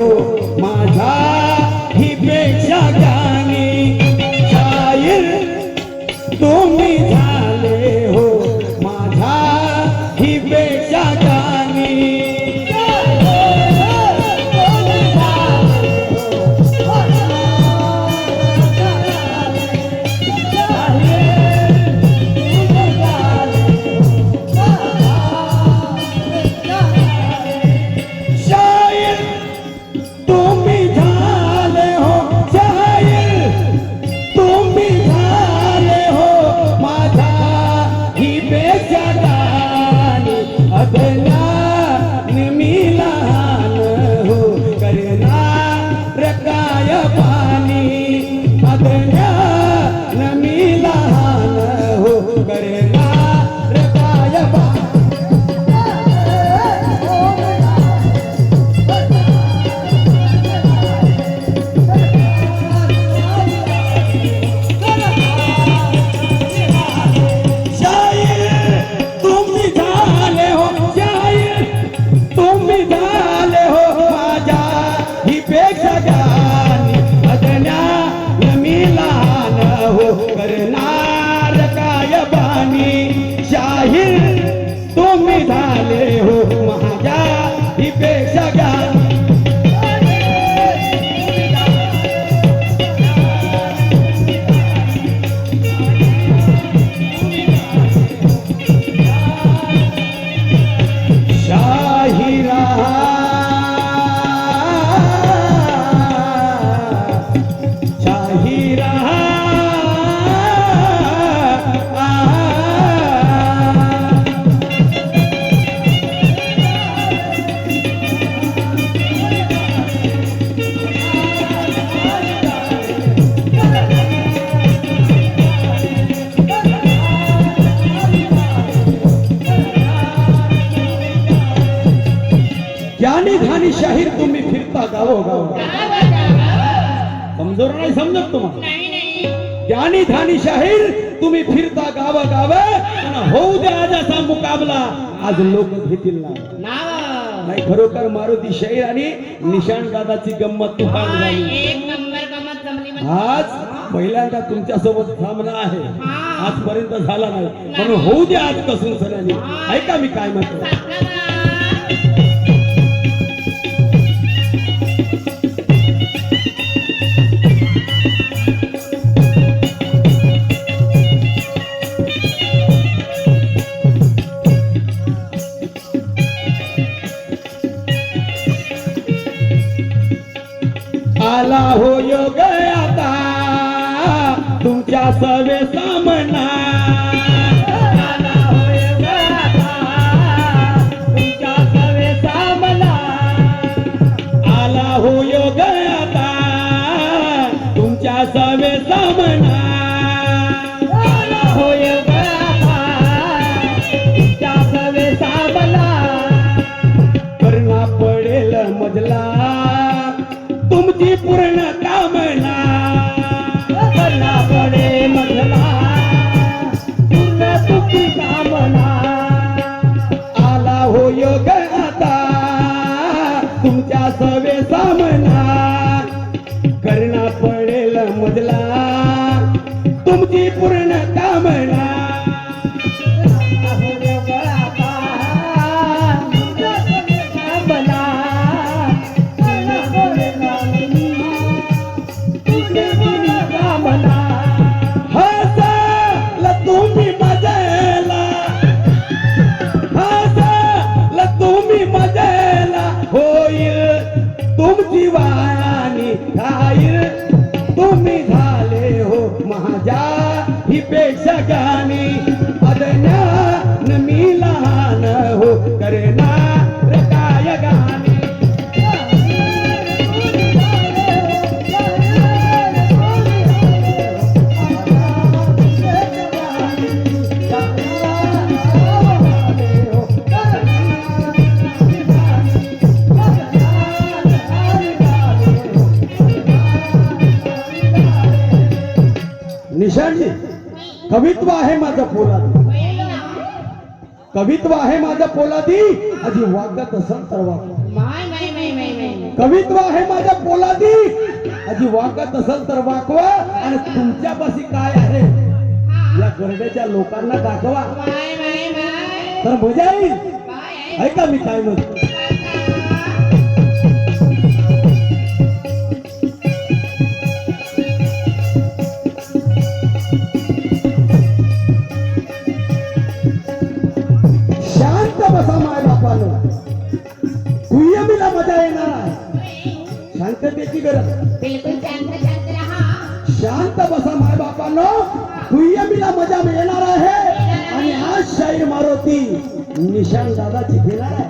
माझा ही पेक्षा हो ना शहीद तुम्ही फिरता गावो गाव कमजोर नाही समजत तुम्हाला? ज्ञानी धानी शाहीर तुम्ही फिरता गाव गाव होऊ द्या आज असा मुकाबला. आज लोक घेतील ना. नाही खरोखर मारुती शाहीर आणि निशान दादाची गंमत तुफान आज पहिल्यांदा तुमच्यासोबत थांबला आहे आजपर्यंत झाला नाही. म्हणून होऊ द्या आज कसून सगळ्यांनी ऐका मी काय म्हणतो. आला हो योग आता. तुमच्या सवे सामना. हिपे सगानी अदनान मी लहान हो करना रकाय निशान जी कवित्व आहे माझं पोलादी. कवित्व आहे माझं पोलादी. आधी वागत असेल तर वागवा कवित्व आहे माझं पोलादी. आधी वागत असेल तर वाकवा आणि तुमच्यापाशी काय आहे? या गरड्याच्या लोकांना दाखवा. तर मजा येईल ऐका मी काय म्हणतो. मजा येणार आहे. शांततेची गरज. बिलकुल शांत शांत रहा शांत बसा माय बापानो. दुय्यमीला मजा येणार आहे. आणि आज शाहीर मारुती निशान दादाची घेणार आहे.